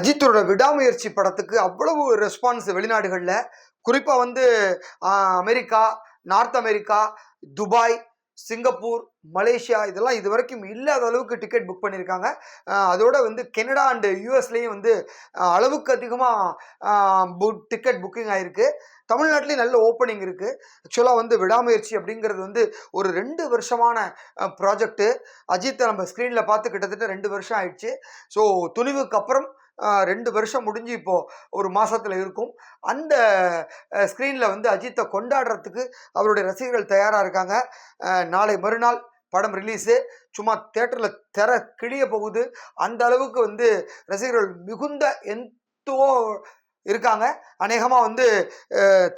அஜித்தோட விடாமுயற்சி படத்துக்கு அவ்வளவு ரெஸ்பான்ஸ் வெளிநாடுகளில். குறிப்பாக வந்து America north America Dubai Singapore Malaysia இதெல்லாம் இது வரைக்கும் இல்லாத அளவுக்கு டிக்கெட் புக் பண்ணியிருக்காங்க அதோட வந்து கெனடா அண்டு யூஎஸ்லேயும் வந்து அளவுக்கு அதிகமாக புக் டிக்கெட் புக்கிங் ஆகிருக்கு தமிழ்நாட்டிலையும் நல்ல ஓப்பனிங் இருக்குது ஆக்சுவலாக வந்து விடாமுயற்சி அப்படிங்கிறது வந்து ஒரு ரெண்டு வருஷமான ப்ராஜெக்ட்டு அஜித்தை நம்ம ஸ்க்ரீனில் பார்த்து கிட்டத்தட்ட ரெண்டு வருஷம் ஆயிடுச்சு. ஸோ துணிவுக்கு அப்புறம் ரெண்டு வருஷம் முடிஞ்சு இப்போது ஒரு மாதத்தில் இருக்கும். அந்த ஸ்க்ரீனில் வந்து அஜித்தை கொண்டாடுறதுக்கு அவருடைய ரசிகர்கள் தயாராக இருக்காங்க. நாளை மறுநாள் படம் ரிலீஸு சும்மா தேட்டரில் திற கிழிய போகுது. அந்த அளவுக்கு வந்து ரசிகர்கள் மிகுந்த எந்தோ இருக்காங்க. அநேகமாக வந்து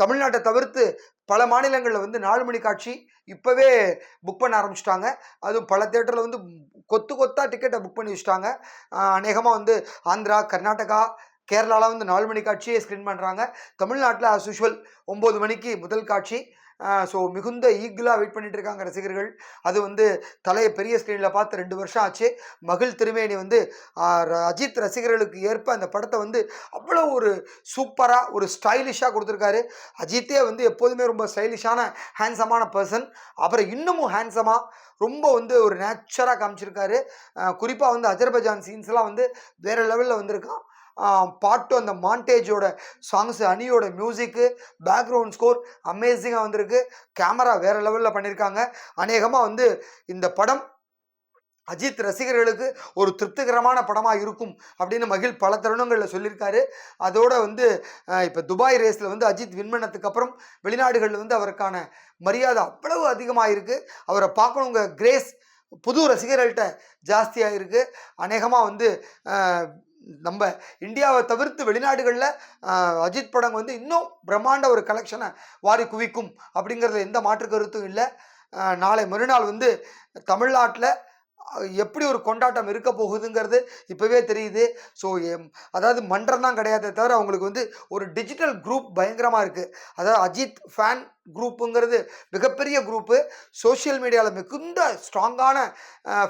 தமிழ்நாட்டை தவிர்த்து பல மாநிலங்களில் வந்து நாலு மணி காட்சி இப்போவே புக் பண்ண ஆரம்பிச்சிட்டாங்க. அதுவும் பல தேட்டரில் வந்து கொத்து கொத்தாக டிக்கெட்டை புக் பண்ணி வச்சுட்டாங்க. அநேகமாக வந்து ஆந்திரா கர்நாடகா கேரளாவில் வந்து நாலு மணி காட்சியே ஸ்க்ரீன் பண்ணுறாங்க தமிழ்நாட்டில் ஆஸ் யூஷுவல் ஒம்பது மணிக்கு முதல் காட்சி. ஸோ மிகுந்த ஈகிளாக வெயிட் பண்ணிட்டு இருக்காங்க ரசிகர்கள். அது வந்து தலையை பெரிய ஸ்க்ரீனில் பார்த்து ரெண்டு வருஷம் ஆச்சு. மகிழ் திருமேனி வந்து அஜித் ரசிகர்களுக்கு ஏற்ப அந்த படத்தை வந்து அவ்வளோ ஒரு சூப்பராக ஒரு ஸ்டைலிஷாக கொடுத்துருக்காரு. அஜித்தே வந்து எப்போதுமே ரொம்ப ஸ்டைலிஷான ஹேண்ட்ஸமான பர்சன் அப்புறம் இன்னமும் ஹேண்ட்ஸமாக ரொம்ப வந்து ஒரு நேச்சராக காமிச்சிருக்காரு. குறிப்பாக வந்து அஜர்பஜான் சீன்ஸ்லாம் வந்து வேறு லெவலில் வந்திருக்கான். பாட்டும் அந்த மாண்டேஜோட சாங்ஸ் அணியோட மியூசிக்கு பேக்ரவுண்ட் ஸ்கோர் அமேசிங்காக வந்திருக்கு. கேமரா வேறு லெவலில் பண்ணியிருக்காங்க அநேகமாக வந்து இந்த படம் அஜித் ரசிகர்களுக்கு ஒரு திருப்திகரமான படமாக இருக்கும் அப்படின்னு மகிழ் பல தருணங்களில் சொல்லியிருக்காரு அதோட வந்து இப்போ துபாய் ரேஸில் வந்து அஜித் வின் பண்ணதுக்கு அப்புறம் வெளிநாடுகளில் வந்து அவருக்கான மரியாதை அவ்வளவு அதிகமாக இருக்குது அவரை பார்க்கணுங்க கிரேஸ் புது ரசிகர்கள்ட்ட ஜாஸ்தியாக இருக்குது அநேகமாக வந்து நம்ம இந்தியாவை தவிர்த்து வெளிநாடுகளில் அஜித் படம் வந்து இன்னும் பிரம்மாண்ட ஒரு கலெக்ஷனை வாரி குவிக்கும் அப்படிங்கிறது எந்த மாற்று கருத்தும் இல்லை. நாளை மறுநாள் வந்து தமிழ்நாட்டில் எப்படி ஒரு கொண்டாட்டம் இருக்க போகுதுங்கிறது இப்போவே தெரியுது. ஸோ அதாவது மன்றம் தான் கிடையாதே தவிர அவங்களுக்கு வந்து ஒரு டிஜிட்டல் குரூப் பயங்கரமாக இருக்குது அதாவது அஜித் ஃபேன் குரூப்புங்கிறது மிகப்பெரிய குரூப்பு சோஷியல் மீடியாவில் மிகுந்த ஸ்ட்ராங்கான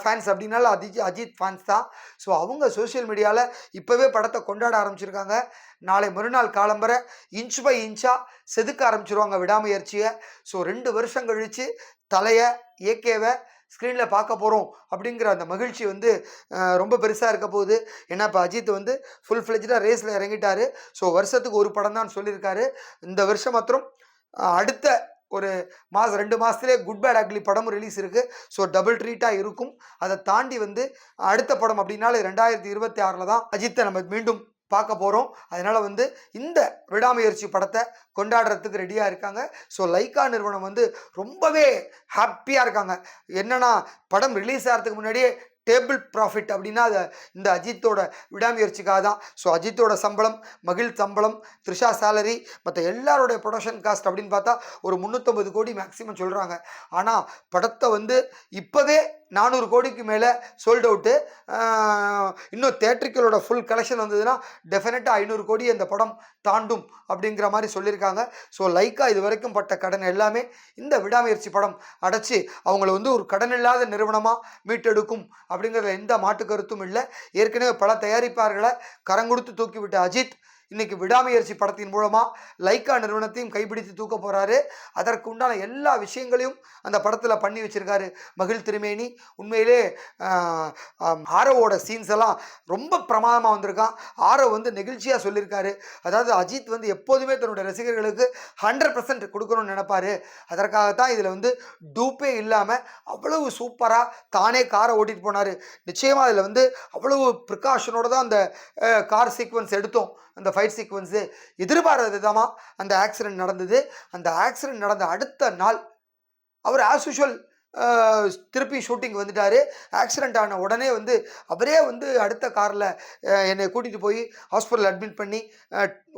ஃபேன்ஸ் அப்படின்னால அஜித் அஜித் ஃபேன்ஸ் தான். ஸோ அவங்க சோஷியல் மீடியாவில் இப்போவே படத்தை கொண்டாட ஆரம்பிச்சிருக்காங்க. நாளை மறுநாள் காலம்பரை இன்ச் பை இன்ச்சாக செதுக்க ஆரம்பிச்சிருவாங்க விடாமுயற்சியை. ஸோ ரெண்டு வருஷம் கழித்து தலையை ஏகேவை ஸ்க்ரீனில் பார்க்க போகிறோம் அப்படிங்கிற அந்த மகிழ்ச்சி வந்து ரொம்ப பெருசாக இருக்க போகுது. ஏன்னா இப்போ அஜித் வந்து ஃபுல் ஃப்ளெஜ்டாக ரேஸில் இறங்கிட்டார். ஸோ வருஷத்துக்கு ஒரு படம் தான் சொல்லியிருக்காரு. இந்த வருஷம் மாத்திரம் அடுத்த ஒரு மாதம் ரெண்டு மாதத்துலேயே குட் பேட் அக்லி படமும் ரிலீஸ் இருக்குது ஸோ டபுள் ட்ரீட்டாக இருக்கும். அதை தாண்டி வந்து அடுத்த படம் அப்படின்னாலே ரெண்டாயிரத்தி இருபத்தி ஆறில் தான் அஜித்தை நம்ம மீண்டும் பார்க்க போகிறோம் அதனால் வந்து இந்த விடாமுயற்சி படத்தை கொண்டாடுறதுக்கு ரெடியாக இருக்காங்க. ஸோ லைக்கா நிறுவனம் வந்து ரொம்பவே ஹாப்பியாக இருக்காங்க. என்னன்னா படம் ரிலீஸ் ஆகிறதுக்கு முன்னாடியே டேபிள் ப்ராஃபிட் அப்படின்னா அது இந்த அஜித்தோட விடாமுயற்சிக்காக தான். ஸோ அஜித்தோட சம்பளம் மகிழ் சம்பளம் த்ரிஷா சேலரி மற்ற எல்லாரோடைய ப்ரொடக்ஷன் காஸ்ட் அப்படின்னு பார்த்தா ஒரு முந்நூற்றம்பது கோடி மேக்ஸிமம் சொல்கிறாங்க ஆனால் படத்தை வந்து இப்போவே நானூறு கோடிக்கு மேலே சோல்ட் அவுட்டு இன்னும் தேட்ரிக்கலோட ஃபுல் கலெக்ஷன் வந்ததுன்னா டெஃபினட்டாக ஐநூறு கோடி அந்த படம் தாண்டும் அப்படிங்கிற மாதிரி சொல்லியிருக்காங்க. ஸோ லைக்கா இது வரைக்கும் பட்ட கடன் எல்லாமே இந்த விடாமுயற்சி படம் அடைச்சி அவங்கள வந்து ஒரு கடன் இல்லாத நிறுவனமாக மீட்டெடுக்கும் அப்படிங்கிறதுல எந்த மாற்று கருத்தும் இல்லை. ஏற்கனவே பல தயாரிப்பாளர்களை கரங்கொடுத்து தூக்கிவிட்ட அஜித் இன்னைக்கு விடாமுயற்சி படத்தின் மூலமாக லைக்கா நிறுவனத்தையும் கைப்பிடித்து தூக்க போகிறாரு அதற்கு உண்டான எல்லா விஷயங்களையும் அந்த படத்தில் பண்ணி வச்சுருக்காரு. மகிழ் திருமேனி. உண்மையிலே ஆரவோட சீன்ஸ் எல்லாம் ரொம்ப பிரமாதமாக வந்திருக்கான். ஆரோ வந்து நெகிழ்ச்சியாக சொல்லியிருக்காரு அதாவது அஜித் வந்து எப்போதுமே தன்னுடைய ரசிகர்களுக்கு ஹண்ட்ரட் பர்சன்ட் கொடுக்கணும்னு நினைப்பாரு. அதற்காகத்தான் இதில் வந்து டூப்பே இல்லாமல் அவ்வளவு சூப்பராக தானே காரை ஓட்டிட்டு போனார். நிச்சயமாக அதில் வந்து அவ்வளவு ப்ரிகாஷனோட தான் அந்த கார் சீக்வன்ஸ் எடுத்தோம். அந்த ஃபைட் சீக்வன்ஸு எதிர்பாராத விதமாக அந்த ஆக்சிடென்ட் நடந்தது. அந்த ஆக்சிடென்ட் நடந்த அடுத்த நாள் அவர் ஆஸ் யூஷுவல் திருப்பி ஷூட்டிங் வந்துட்டார். ஆக்சிடென்ட் ஆன உடனே வந்து அவரே வந்து அடுத்த காரில் என்னை கூட்டிகிட்டு போய் ஹாஸ்பிட்டல் அட்மிட் பண்ணி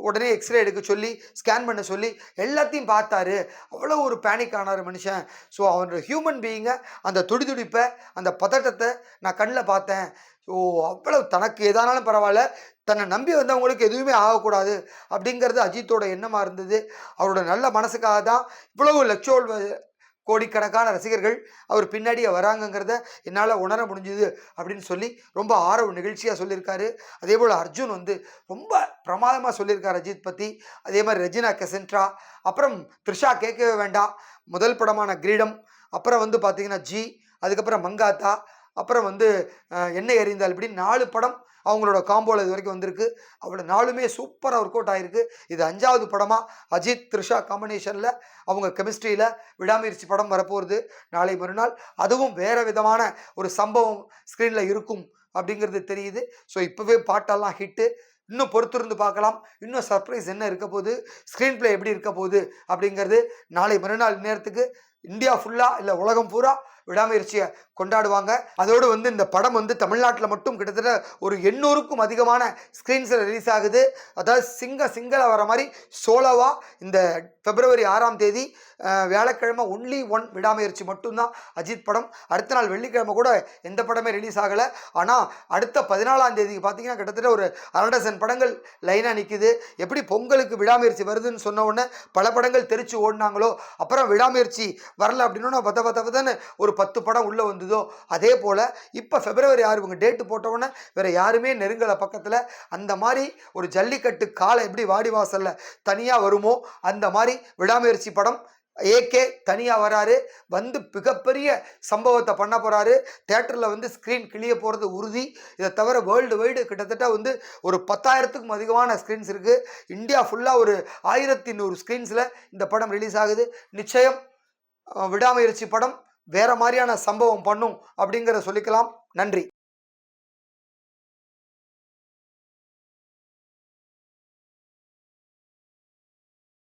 உடனே எக்ஸ்ரே எடுக்க சொல்லி ஸ்கேன் பண்ண சொல்லி எல்லாத்தையும் பார்த்தாரு. அவ்வளோ ஒரு பேனிக் ஆனார் மனுஷன். ஸோ அவனோட ஹியூமன் பீயிங்கை அந்த துடிதுடிப்பை அந்த பதட்டத்தை நான் கண்ணில் பார்த்தேன். ஸோ அவ்வளோ தனக்கு எதானாலும் பரவாயில்ல. தன்னை நம்பி வந்தவங்களுக்கு எதுவுமே ஆகக்கூடாது அப்படிங்கிறது அஜித்தோட எண்ணமாக இருந்தது. அவரோட நல்ல மனசுக்காக தான் இவ்வளவு லட்சோல் கோடிக்கணக்கான ரசிகர்கள் அவர் பின்னாடியே வராங்கங்கிறத என்னால் உணர முடிஞ்சுது அப்படின்னு சொல்லி ரொம்ப ஆரவு நிகழ்ச்சியாக சொல்லியிருக்காரு. அதே போல் அர்ஜுன் வந்து ரொம்ப பிரமாதமாக சொல்லியிருக்கார் அஜித் பற்றி அதே மாதிரி ரெஜினா கெசென்ட்ரா அப்புறம் த்ரிஷா கேட்கவே வேண்டாம். முதல் படமான கிரீடம் அப்புறம் வந்து பார்த்தீங்கன்னா ஜி அதுக்கப்புறம் மங்காத்தா அப்புறம் வந்து என்ன எண்ணெய் எறிந்தால் இப்படி நாலு படம் அவங்களோட காம்போவில் இது வரைக்கும் வந்திருக்கு. அவ்வளோ நாலுமே சூப்பராக ஒர்க் அவுட் ஆகிருக்கு இது அஞ்சாவது படமாக அஜித் த்ரிஷா காம்பினேஷனில் அவங்க கெமிஸ்ட்ரியில் விடாமுயற்சி படம் வரப்போகுது. நாளை மறுநாள் அதுவும் வேறு விதமான ஒரு சம்பவம் ஸ்க்ரீனில் இருக்கும் அப்படிங்கிறது தெரியுது. ஸோ இப்போவே பாட்டெல்லாம் ஹிட்டு இன்னும் பொறுத்திருந்து பார்க்கலாம். இன்னும் சர்ப்ரைஸ் என்ன இருக்க போகுது? ஸ்க்ரீன் ப்ளே எப்படி இருக்க போகுது? அப்படிங்கிறது நாளை மறுநாள் நேரத்துக்கு இந்தியா ஃபுல்லாக இல்லை உலகம் பூரா விடாமுயற்சியை கொண்டாடுவாங்க. அதோடு வந்து இந்த படம் வந்து தமிழ்நாட்டில் மட்டும் கிட்டத்தட்ட ஒரு எண்ணூறுக்கும் அதிகமான ஸ்க்ரீன்ஸில் ரிலீஸ் ஆகுது. அதாவது சிங்க சிங்கள வர மாதிரி சோலோவாக இந்த பிப்ரவரி ஆறாம் தேதி வியாழக்கிழமை ஒன்லி ஒன் விடாமுயற்சி மட்டும்தான் அஜித் படம். அடுத்த நாள் வெள்ளிக்கிழமை கூட எந்த படமே ரிலீஸ் ஆகலை. ஆனால் அடுத்த பதினாலாம் தேதிக்கு பார்த்தீங்கன்னா கிட்டத்தட்ட ஒரு அரடசன் படங்கள் லைனாக நிற்கிது எப்படி பொங்கலுக்கு விடாமுயற்சி வருதுன்னு சொன்ன உடனே பல படங்கள் தெரிச்சு ஓடினாங்களோ அப்புறம் விடாமுயற்சி வரல அப்படின்னா பத்த பத்த பத்தன்னு ஒரு பத்து படம் உள்ளே வந்ததோ அதே போல் இப்போ பிப்ரவரி ஆறு இவங்க டேட்டு போட்டவுடனே வேறு யாருமே நெருங்கலை பக்கத்தில். அந்த மாதிரி ஒரு ஜல்லிக்கட்டு காலை எப்படி வாடி வாசலில் தனியாக வருமோ அந்த மாதிரி விடாமுயற்சி படம் ஏகே தனியாக வராரு. வந்து மிகப்பெரிய சம்பவத்தை பண்ண போகிறாரு தேட்டரில் வந்து ஸ்க்ரீன் கிளிய போகிறது உறுதி. இதை தவிர வேர்ல்டு வைடு கிட்டத்தட்ட வந்து ஒரு பத்தாயிரத்துக்கும் அதிகமான ஸ்க்ரீன்ஸ் இருக்குது இந்தியா ஃபுல்லாக ஒரு ஆயிரத்தி நூறு ஸ்க்ரீன்ஸில் இந்த படம் ரிலீஸ் ஆகுது. நிச்சயம் விடாமுயற்சி படம் வேற மாதிரியான சம்பவம் பண்ணும் அப்படிங்கிறத சொல்லிக்கலாம். நன்றி.